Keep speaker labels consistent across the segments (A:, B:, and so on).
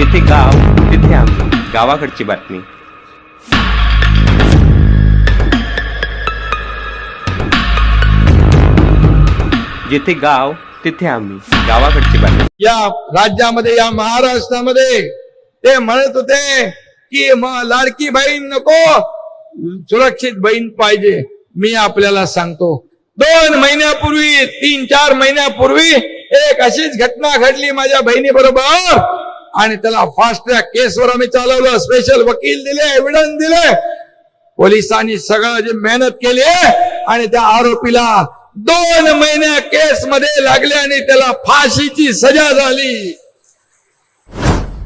A: जिथे गाव तिथे आम्ही गावाकडची बातमी. जिथे गाव तिथे आम्ही गावाकडची बातमी.
B: या राज्यामध्ये या महाराष्ट्रामध्ये ते म्हणत होते की मग लाडकी बहीण नको. सुरक्षित बहीण पाहिजे. मी आपल्याला सांगतो दोन महिन्यापूर्वी तीन चार महिन्यापूर्वी एक अशीच घटना घडली माझ्या बहिणी बरोबर आणि त्याला फास्ट ट्रॅक केसवर आम्ही चालवलं. स्पेशल वकील दिले एव्हिडन्स दिले. पोलिसांनी सगळं जे मेहनत केली आहे आणि त्या आरोपीला दोन महिन्या केस मध्ये लागले आणि त्याला फाशीची सजा झाली.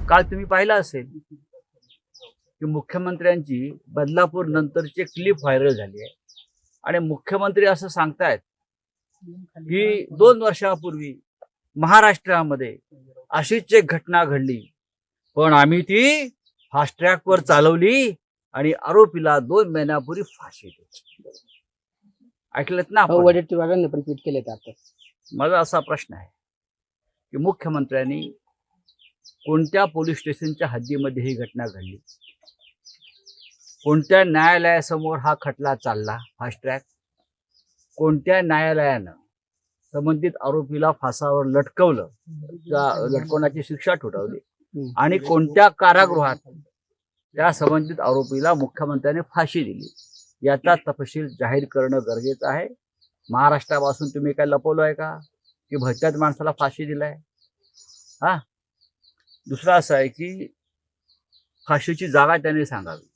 C: काल तुम्ही पाहिलं असेल की मुख्यमंत्र्यांची बदलापूर नंतरची क्लिप व्हायरल झाली आहे. आणि मुख्यमंत्री असं सांगतायत की दोन वर्षापूर्वी महाराष्ट्रामध्ये अशीच एक घटना घडली. पण आम्ही ती फास्ट ट्रॅकवर चालवली आणि आरोपीला दोन महिन्यापूर्वी फाशी दिली. ऐकलेत ना आपण?
D: वडेट्टीवारांनी पण ट्विट केले आता.
C: माझा असा प्रश्न आहे की मुख्यमंत्र्यांनी कोणत्या पोलीस स्टेशनच्या हद्दीमध्ये ही घटना घडली? कोणत्या न्यायालयासमोर हा खटला चालला फास्ट ट्रॅक कोणत्या न्यायालयानं संबंधित आरोपीला फासावर लटकवलं? लटकवण्याची शिक्षा ठोठावली. आणि कोणत्या कारागृहात त्या संबंधित आरोपीला मुख्यमंत्र्यांनी फाशी दिली? याचा तपशील जाहीर करणं गरजेचं आहे. महाराष्ट्रापासून तुम्ही काय लपवलं आहे का? की भटक्यात माणसाला फाशी दिलाय? हा? दुसरं असं आहे की फाशीची जागा त्यांनी सांगावी.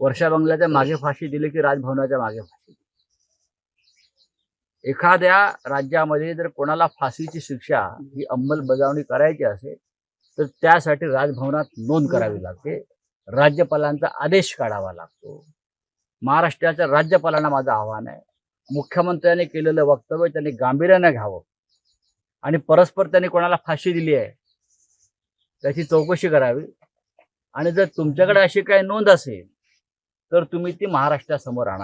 C: वर्षा बंगल्याच्या मागे फाशी दिली की राजभवनाच्या मागे फाशी? एखाद्या राज्यामध्ये जर कोणाला फाशीची शिक्षा ही अंमलबजावणी करायची असेल तर त्यासाठी राजभवनात नोंद करावी लागते. राज्यपालांचा आदेश काढावा लागतो. महाराष्ट्राच्या राज्यपालांना माझं आव्हान आहे. मुख्यमंत्र्यांनी केलेलं वक्तव्य त्यांनी गांभीर्यानं घ्यावं. आणि परस्पर त्यांनी कोणाला फाशी दिली आहे त्याची चौकशी करावी. आणि जर तुमच्याकडे अशी काही नोंद असेल तर तुम्ही ती महाराष्ट्रासमोर आणा.